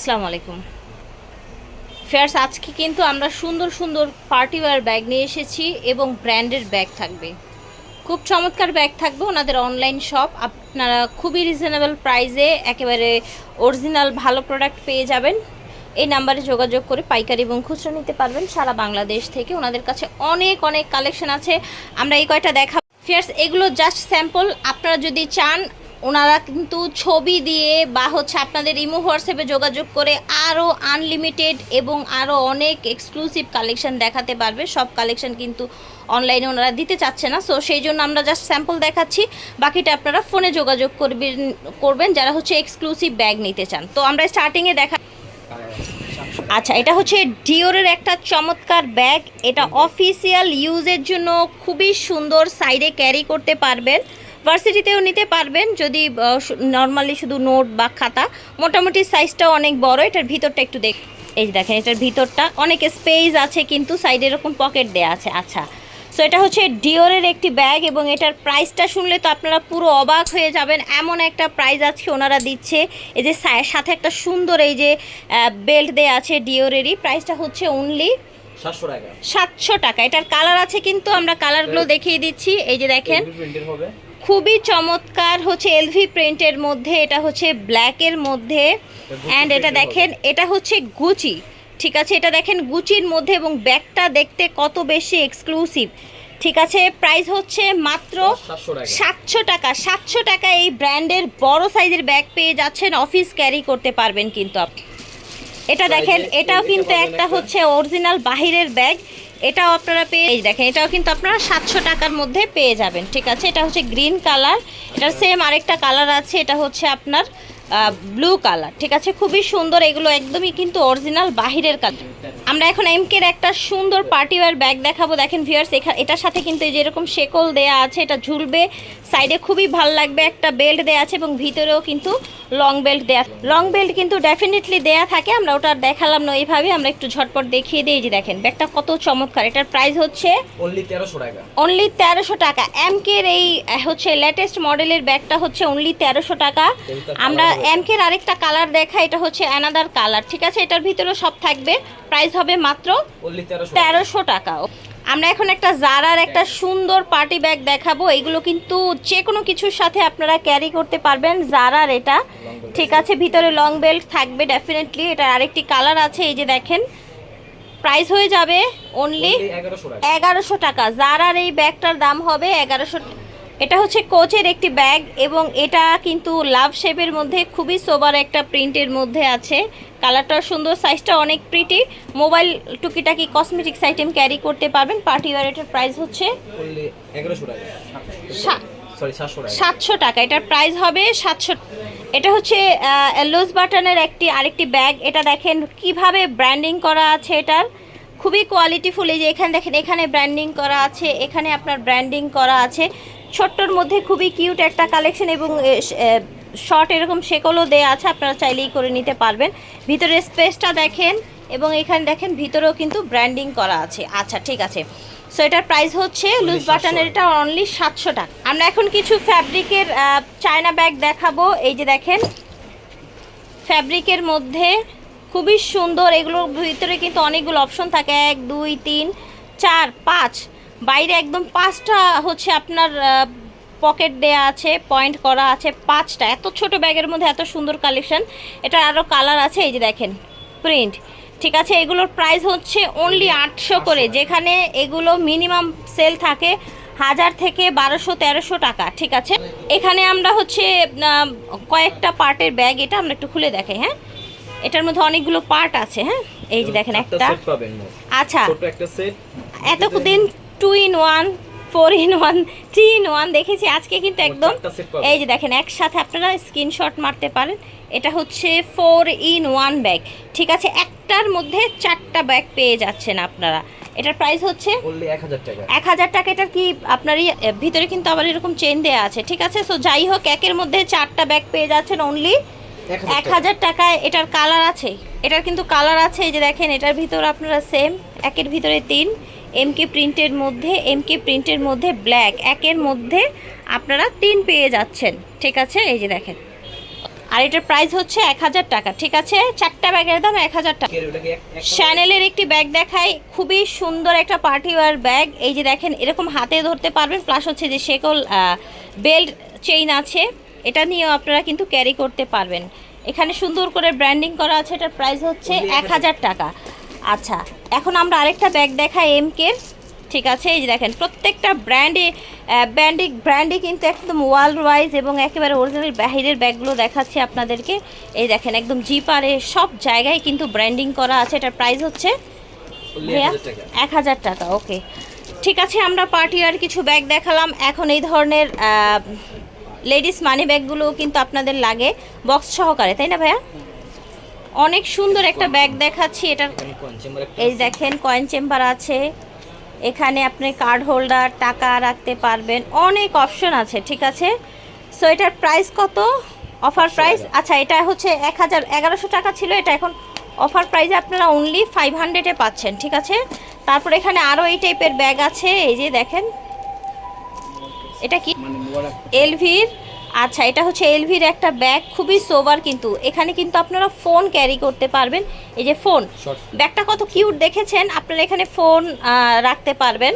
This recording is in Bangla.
আসসালামু আলাইকুম। ফেয়ার্স, আজকে কিন্তু আমরা সুন্দর সুন্দর পার্টি ওয়্যার ব্যাগ নিয়ে এসেছি এবং ব্র্যান্ডেড ব্যাগ থাকবে। খুব চমৎকার ব্যাগ থাকবে, ওনাদের অনলাইন শপ। আপনারা খুবই রিজনেবল প্রাইসে একেবারে অরিজিনাল ভালো প্রোডাক্ট পেয়ে যাবেন। এই নাম্বারে যোগাযোগ করে পাইকারি এবং খুচরো নিতে পারবেন। সারা বাংলাদেশ থেকে ওনাদের কাছে অনেক অনেক কালেকশন আছে। আমরা এই কয়টা দেখা ফিয়ার্স, এগুলো জাস্ট স্যাম্পল আপনারা যদি চান ওনারা কিন্তু ছবি দিয়ে বা হচ্ছে আপনাদের ইমো, হোয়াটসঅ্যাপে যোগাযোগ করে আরও আনলিমিটেড এবং আরও অনেক এক্সক্লুসিভ কালেকশন দেখাতে পারবে। সব কালেকশন কিন্তু অনলাইনে ওনারা দিতে চাচ্ছে না। সো সেই জন্য আমরা জাস্ট স্যাম্পল দেখাচ্ছি। বাকিটা আপনারা ফোনে যোগাযোগ করবেন করবেন যারা হচ্ছে এক্সক্লুসিভ ব্যাগ নিতে চান। তো আমরা স্টার্টিংয়ে দেখা আচ্ছা এটা হচ্ছে ডিওরের একটা চমৎকার ব্যাগ এটা অফিসিয়াল ইউজের জন্য খুবই সুন্দর সাইডে ক্যারি করতে পারবেন। ভার্সিটিতেও নিতে পারবেন যদি নর্মালি শুধু নোট বা খাতা। মোটামুটি সাইজটাও অনেক বড় এটার ভিতরটা একটু দেখ এই যে দেখেন এটার ভিতরটা অনেক স্পেস আছে কিন্তু সাইডে এরকম পকেট দেওয়া আছে। আচ্ছা সো এটা হচ্ছে ডিওরের একটি ব্যাগ এবং এটার প্রাইসটা শুনলে তো আপনারা পুরো অবাক হয়ে যাবেন। এমন একটা প্রাইস আজকে ওনারা দিচ্ছে। এই যে সাথে একটা সুন্দর এই যে বেল্ট দেয়া আছে ডিওরেরই প্রাইসটা হচ্ছে অনলি সাতশো টাকা। এটার কালার আছে কিন্তু আমরা কালারগুলো দেখিয়ে দিচ্ছি। এই যে দেখেন। খুবই চমৎকার হচ্ছে এলভি প্রিন্টের মধ্যে এটা হচ্ছে ব্ল্যাকের মধ্যে। অ্যান্ড এটা দেখেন এটা হচ্ছে গুচি ঠিক আছে এটা দেখেন গুচির মধ্যে এবং ব্যাগটা দেখতে কত বেশি এক্সক্লুসিভ ঠিক আছে প্রাইস হচ্ছে মাত্র সাতশো টাকা। সাতশো টাকা। এই ব্র্যান্ডের বড় সাইজের ব্যাগ পেয়ে যাচ্ছেন অফিস ক্যারি করতে পারবেন কিন্তু আপনি। এটা দেখেন এটাও কিন্তু একটা। হচ্ছে অরিজিনাল বাহিরের ব্যাগ এটাও আপনারা পেয়ে দেখেন, এটাও কিন্তু আপনারা সাতশো টাকার মধ্যে পেয়ে যাবেন, ঠিক আছে? এটা হচ্ছে গ্রিন কালার এটা সেম আরেকটা কালার আছে, এটা হচ্ছে আপনার ব্লু কালার, ঠিক আছে? খুবই সুন্দর, এগুলো একদমই কিন্তু অরিজিনাল বাহিরের কালার। আমরা এখন এমকের একটা সুন্দর পার্টি ওয়্যার ব্যাগ দেখাবো। দেখেন ভিউয়ার্স এটার সাথে কিন্তু এই যে এরকম শেকল দেয়া আছে এটা ঝুলবে। সাইডে খুবই ভালো লাগবে একটা বেল্ট দেয়া আছে এবং ভিতরেও কিন্তু লং বেল্ট দেয়া লং বেল্ট কিন্তু ডেফিনেটলি দেয়া থাকে আমরা ওটা আর দেখালাম না এইভাবে। আমরা একটু ঝটপট দেখিয়ে দিই যে দেখেন ব্যাগটা কত চমৎকার। এটার প্রাইস হচ্ছে অনলি তেরোশো টাকা। অনলি তেরোশো টাকা। এমকের এই হচ্ছে লেটেস্ট মডেলের ব্যাগটা হচ্ছে অনলি তেরোশো টাকা। আমরা। এমকের আরেকটা কালার দেখা এটা হচ্ছে অ্যানাদার কালার ঠিক আছে? এটার ভিতরেও সব থাকবে। প্রাইস হবে মাত্র তেরোশো টাকা। আমরা এখন একটা জারার একটা সুন্দর পার্টি ব্যাগ দেখাবো। এগুলো কিন্তু যে কোনো কিছুর সাথে আপনারা ক্যারি করতে পারবেন। জারার এটা। ঠিক আছে ভিতরে লং বেল্ট থাকবে ডেফিনেটলি এটার আরেকটি কালার আছে এই যে দেখেন। প্রাইস হয়ে যাবে অনলি এগারোশো টাকা। এগারোশো টাকা। জারার এই ব্যাগটার দাম হবে এগারোশো এটা হচ্ছে কোচের একটি ব্যাগ এবং এটা কিন্তু লাভ শেপের মধ্যে খুবই সোবার একটা প্রিন্টের মধ্যে আছে। কালারটা সুন্দর সাইজটা অনেক প্রিটি মোবাইল টুকিটাকি কসমেটিক্স আইটেম ক্যারি করতে পারবেন। পার্টি ওয়ার এটার প্রাইস হচ্ছে সাতশো টাকা। এটার প্রাইস হবে সাতশো এটা হচ্ছে লুজ বাটনের একটি আরেকটি ব্যাগ এটা দেখেন কীভাবে ব্র্যান্ডিং করা আছে এটার। খুবই কোয়ালিটিফুল এই যে এখানে দেখেন এখানে ব্র্যান্ডিং করা আছে এখানে আপনার ব্র্যান্ডিং করা আছে। ছোট্টর মধ্যে খুবই কিউট একটা কালেকশন এবং শর্ট এরকম শেকলও দেয়া আছে আপনারা চাইলেই করে নিতে পারবেন। ভিতরে স্পেসটা দেখেন এবং এখানে দেখেন ভিতরেও কিন্তু ব্র্যান্ডিং করা আছে। আচ্ছা ঠিক আছে। সো এটার প্রাইস হচ্ছে লুজ বাটনের এটা অনলি সাতশো টাকা। আমরা এখন কিছু ফ্যাব্রিকের চায়না ব্যাগ দেখাবো। এই যে দেখেন ফ্যাব্রিকের মধ্যে খুবই সুন্দর এগুলোর ভিতরে কিন্তু অনেকগুলো অপশন থাকে। এক দুই তিন চার পাঁচ। বাইরে একদম পাঁচটা হচ্ছে আপনার পকেট দেয়া আছে পয়েন্ট করা আছে পাঁচটা। এত ছোট ব্যাগের মধ্যে এত সুন্দর কালেকশন। এটা আরও কালার আছে এই যে দেখেন প্রিন্ট। ঠিক আছে এগুলোর প্রাইস হচ্ছে অনলি আটশো করে। যেখানে এগুলো মিনিমাম সেল থাকে হাজার থেকে বারোশো তেরোশো টাকা ঠিক আছে? এখানে আমরা হচ্ছে কয়েকটা পার্টের ব্যাগ এটা আমরা একটু খুলে দেখাই হ্যাঁ? এটার মধ্যে অনেকগুলো পার্ট আছে হ্যাঁ? এই যে দেখেন একটা। আচ্ছা। এতদিন two in one four in one three in one দেখেছি আজকে কিন্তু একদম। এই যে দেখেন একসাথে আপনারা স্ক্রিনশট মারতে পারেন। এটা হচ্ছে ফোর ইন ওয়ান ব্যাগ ঠিক আছে একটার মধ্যে চারটা ব্যাগ পেয়ে যাচ্ছেন আপনারা। এটার প্রাইস হচ্ছে এক হাজার টাকা। এটার কি আপনারই ভিতরে কিন্তু আবার এরকম চেন দেওয়া আছে। ঠিক আছে সো যাই হোক একের মধ্যে চারটা ব্যাগ পেয়ে যাচ্ছেন অনলি এক হাজার টাকায়। এটার কালার আছে। এটার কিন্তু কালার আছে এই যে দেখেন এটার ভিতর আপনারা সেম একের ভিতরে তিন। এমকে প্রিন্টের মধ্যে এমকে প্রিন্টের মধ্যে ব্ল্যাক একের মধ্যে আপনারা তিন পেয়ে যাচ্ছেন। ঠিক আছে? এই যে দেখেন। আর এটার প্রাইস হচ্ছে এক হাজার টাকা। ঠিক আছে? চারটা ব্যাগের দাম এক হাজার টাকা। শ্যানেলের একটি ব্যাগ দেখাই। খুবই সুন্দর একটা পার্টি ওয়ার ব্যাগ এই যে দেখেন এরকম হাতে ধরতে পারবেন। প্লাস হচ্ছে যে সেকল বেল্ট চেইন আছে। এটা নিয়েও আপনারা কিন্তু ক্যারি করতে পারবেন। এখানে সুন্দর করে ব্র্যান্ডিং করা আছে। এটার প্রাইস হচ্ছে এক হাজার টাকা। আচ্ছা এখন আমরা আরেকটা ব্যাগ দেখাই এমকের ঠিক আছে এই যে দেখেন প্রত্যেকটা ব্র্যান্ডে ব্র্যান্ডে ব্র্যান্ডে কিন্তু একদম ওয়ার্ল্ড ওয়াইজ এবং একেবারে অরিজিনাল বাহিরের ব্যাগগুলো দেখাচ্ছি আপনাদেরকে। এই দেখেন একদম জিপারে সব জায়গায় কিন্তু ব্র্যান্ডিং করা আছে। এটার প্রাইস হচ্ছে ভাইয়া এক হাজার টাকা ওকে ঠিক আছে আমরা পার্টি আর কিছু ব্যাগ দেখালাম। এখন এই ধরনের লেডিস মানি ব্যাগগুলো কিন্তু আপনাদের লাগে বক্স সহকারে তাই না ভাইয়া? অনেক সুন্দর একটা ব্যাগ দেখাচ্ছি কোন এই দেখেন কয়েন চেম্বার আছে। এখানে আপনি কার্ড হোল্ডার টাকা রাখতে পারবেন। অনেক অপশন আছে ঠিক আছে? সো এটার প্রাইস কত? অফার প্রাইস আচ্ছা এটা হচ্ছে এক হাজার এগারোশো টাকা ছিল এটা এখন অফার প্রাইসে আপনারা অনলি ফাইভ হান্ড্রেডে পাচ্ছেন ঠিক আছে? তারপর এখানে আরও এই টাইপের ব্যাগ আছে এই যে দেখেন। এটা কি? এলভির আচ্ছা এটা হচ্ছে এলভির একটা ব্যাগ খুবই সোবার কিন্তু। এখানে কিন্তু আপনারা ফোন ক্যারি করতে পারবেন। এই যে ফোন ব্যাগটা কত কিউট দেখেছেন? আপনারা এখানে ফোন রাখতে পারবেন।